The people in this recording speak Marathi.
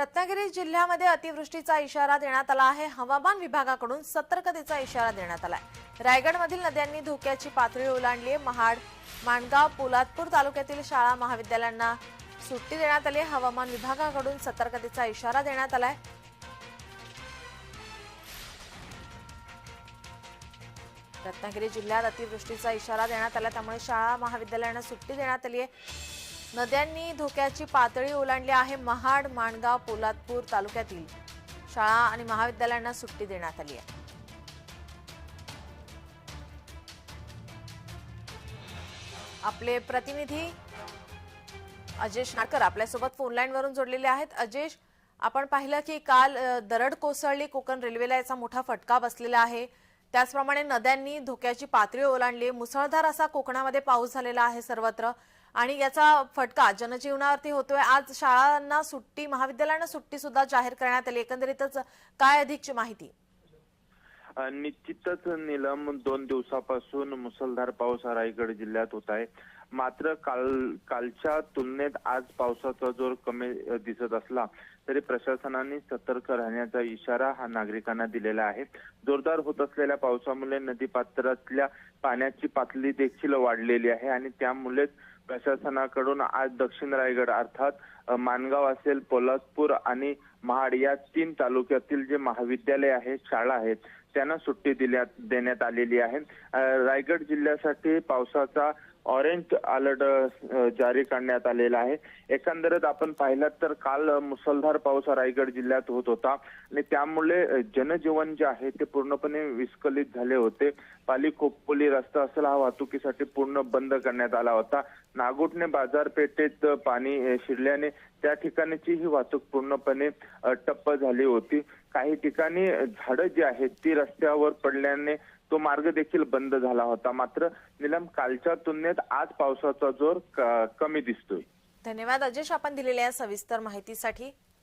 रत्नागिरी जिल्ह्यामध्ये अतिवृष्टीचा इशारा देण्यात आला आहे. हवामान विभागाकडून सतर्कतेचा इशारा देण्यात आला आहे रायगडमधील नद्यांनी धोक्याची पातळी ओलांडली आहे. महाड माणगाव पोलादपूर तालुक्यातील शाळा महाविद्यालयांना सुट्टी देण्यात आली आहे. हवामान विभागाकडून सतर्कतेचा इशारा देण्यात आलाय. रत्नागिरी जिल्ह्यात अतिवृष्टीचा इशारा देण्यात आला त्यामुळे शाळा महाविद्यालयांना सुट्टी देण्यात आली आहे. नद्यांनी धोक्याची पातळी ओलांडली आहे महाड माणगाव पोलादपूर तालुक्यातील. शाळा आणि महाविद्यालयांना सुट्टी देण्यात आली आहे. आपले प्रतिनिधी अजेश नाडकर आपल्यासोबत फोनलाईन वरून जोडलेले आहेत. अजेश आपण पाहिलं की काल दरड कोसळली कोकण रेल्वेला याचा मोठा फटका बसलेला आहे. त्याचप्रमाणे नद्यांनी धोक्याची पातळी ओलांडली. मुसळधार असा कोकणामध्ये पाऊस झालेला आहे सर्वत्र. आणि याचा फटका जनजीवनावरती होतोय. आज शाळांना सुट्टी महाविद्यालयांना सुट्टी सुद्धा जाहीर करण्यात आली. एकंदरीतच काय अधिकची माहिती? निश्चितच निलम दोन दिवसापासून मुसळधार पाऊस हा रायगड जिल्ह्यात होत आहे. मात्र काल कालच्या तुलनेत आज पावसाचा जोर कमी दिसत असला तरी प्रशासनाने सतर्क राहण्याचा इशारा हा नागरिकांना दिलेला आहे. जोरदार होत असलेल्या पावसामुळे नदी पात्रातल्या पाण्याची पातळी देखील वाढलेली आहे आणि त्यामुळेच प्रशासनाकडून आज दक्षिण रायगड अर्थात मानगाव माणगाव असेल पोलादपूर आणि महाड या तीन तालुक्यातील जे महाविद्यालय आहेत शाळा आहेत त्यांना सुट्टी दिल्या देण्यात आलेली आहे. रायगड जिल्ह्यासाठी पावसाचा ऑरेंज अलर्ट जारी करण्यात आलेला आहे. एकंदरीत आपण पाहिलात तर काल मुसळधार पाऊस रायगड जिल्ह्यात होत होता. आणि त्यामुळे जनजीवन जे आहे ते पूर्णपणे विस्कलित झाले होते. पाली खोपोली रस्ता असेल हा वाहतुकीसाठी पूर्ण बंद करण्यात आला होता. नागोठणे बाजारपेठेत पाणी शिरल्याने त्या ठिकाणीची ही वाहतूक पूर्णपणे टप्प ठप्प झाली होती. काही ठिकाणी झाडं जी आहेत ती रस्त्यावर पडल्याने तो मार्ग देखील बंद झाला होता. मात्र निलम कालच्या तुलनेत आज पावसाचा जोर कमी दिसतोय. धन्यवाद अजेश आपण दिलेल्या या सविस्तर माहितीसाठी.